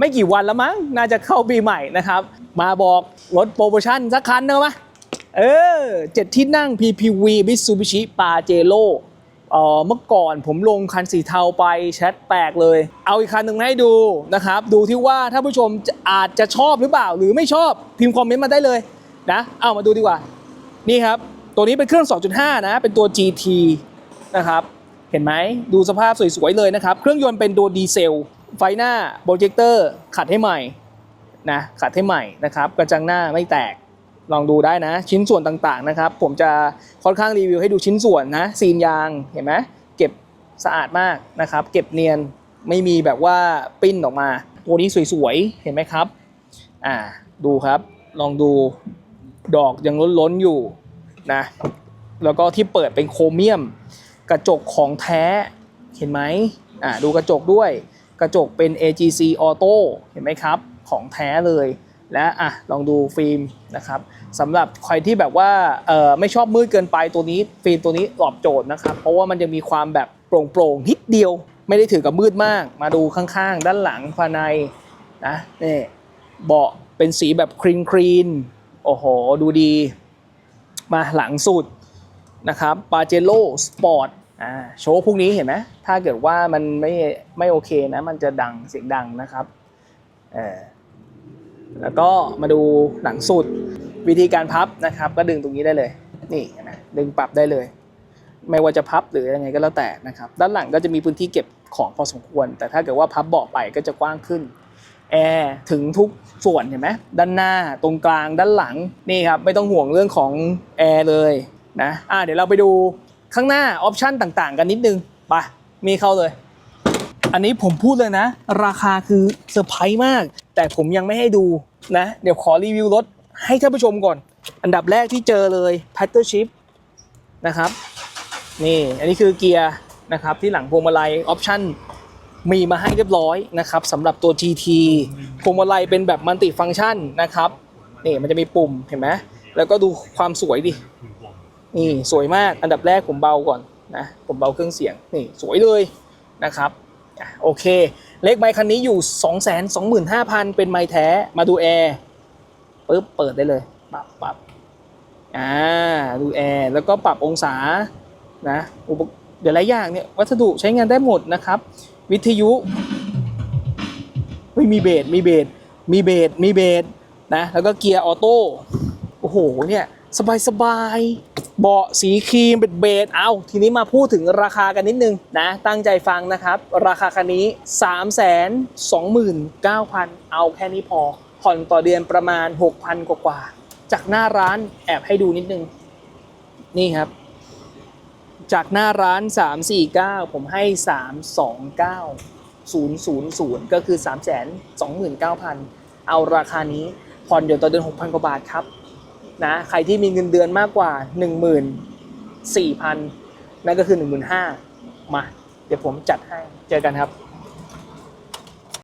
ไม่กี่วันแล้วมั้ง น่าจะเข้าปีใหม่นะครับ มาบอกรถโปรโมชั่นสักคันเนอะมะเออเจ็ดที่นั่ง PPV Mitsubishi Pajero เออเมื่อก่อนผมลงคันสีเทาไปแชทแตกเลย เอาอีกคันหนึ่งให้ดูนะครับ ดูที่ว่าถ้าผู้ชมอาจจะชอบหรือเปล่า หรือไม่ชอบพิมพ์คอมเมนต์มาได้เลยนะเอามาดูดีกว่า นี่ครับ ตัวนี้เป็นเครื่อง 2.5 นะ เป็นตัว GT นะครับ เห็นไหมดูสภาพสวยๆเลยนะครับ เครื่องยนต์เป็นตัวดีเซล ไฟหน้าโปรเจคเตอร์ขัดให้ใหม่นะขัดให้ใหม่นะครับกระจังหน้าไม่แตกลองดูได้นะ ชิ้นส่วนต่างๆนะครับ ผมจะค่อนข้างรีวิวให้ดูชิ้นส่วนนะซีนยางเห็นไหมเก็บสะอาดมากนะครับ เก็บเนียนไม่มีแบบว่าปิ้นออกมา ตัวนี้สวยๆ เห็นไหมครับอ่าดูครับลองดูดอกยังล้นๆอยู่นะแล้วก็ที่เปิดเป็นโครเมียม กระจกของแท้เห็นไหมอ่าดูกระจกด้วย กระจกเป็น AGC Auto เห็นไหมครับ ของแท้เลย และอะลองดูฟิล์มนะครับสำหรับใครที่แบบว่าเออไม่ชอบมืดเกินไปตัวนี้ ฟิล์มตัวนี้ตอบโจทย์นะครับ เพราะว่ามันจะมีความแบบโปร่งๆนิดเดียว ไม่ได้ถือกับมืดมาก มาดูข้างๆ ด้านหลังภายในนะนี่เบาะเป็นสีแบบครีนครีนโอ้โห ดูดี มาหลังสุดนะครับปาเจโ o สปอร์ต อ่าโชว์พวกนี้เห็นไหมถ้าเกิดว่ามันไม่ไม่โอเคนะ มันจะดังเสียงดังนะครับเออแล้วก็มาดูหลังสุดวิธีการพับนะครับ ก็ดึงตรงนี้ได้เลย นี่นะดึงปรับได้เลย ไม่ว่าจะพับหรือยังไงก็แล้วแต่นะครับ ด้านหลังก็จะมีพื้นที่เก็บของพอสมควร แต่ถ้าเกิดว่าพับเบาะไปก็จะกว้างขึ้นแอร์ถึงทุกส่วนเห็นไหมด้านหน้าตรงกลางด้านหลังนี่ครับไม่ต้องห่วงเรื่องของแอร์เลยนะอ่าเดี๋ยวเราไปดู ข้างหน้าออปชันต่างๆ กันนิดนึงไปมีเข้าเลย อันนี้ผมพูดเลยนะ ราคาคือเซอร์ไพรส์มาก แต่ผมยังไม่ให้ดูนะ เดี๋ยวขอรีวิวรถให้ท่านผู้ชมก่อน อันดับแรกที่เจอเลย p a t t e r Shift นะครับนี่อันนี้คือเกียร์นะครับที่หลังพวงมาลัยออปชั่นมีมาให้เรียบร้อยนะครับสำหรับตัว GT พวงมาลัยเป็นแบบมัลติฟัง c t ชันนะครับนี่มันจะมีปุ่มเห็นไหมแล้วก็ดูความสวยดิ นี่สวยมากอันดับแรกผมเบาก่อนนะผมเบาเครื่องเสียงนี่สวยเลยนะครับอะโอเค เลขไมค์คันนี้อยู่ 2 2 5 0 0 0 เป็นไมค์แท้มาดูแอร์ปึ๊บเปิดได้เลยปรับปรับอ่าดูแอร์แล้วก็ปรับองศานะอุปกรณ์เดี๋ยวหลายอย่างเนี่ยวัสดุใช้งานได้หมดนะครับ วิทยุไม่มีเบสมีเบสมีเบสมีเบสนะแล้วก็เกียร์ออโต้โอ้โหเนี่ยสบายสบายๆ เบาะสีครีมเป็นเบสเอาทีนี้มาพูดถึงราคากันนิดนึงนะ ตั้งใจฟังนะครับ ราคาคันนี้ 3 2 9 0 0 0 เอาแค่นี้พอ ผ่อนต่อเดือนประมาณ 6,000 กว่าๆจากหน้าร้านแอบให้ดูนิดนึง นี่ครับ จากหน้าร้าน 349 ผมให้ 329 000 ก็คือ 329,000 เอาราคานี้ผ่อนเดี๋ยวต่อเดือน 6,000 กว่าบาทครับ นะใครที่มีเงินเดือนมากกว่า 14,000 นั่นก็คือ 15,000 มา เดี๋ยวผมจัดให้เจอกันครับ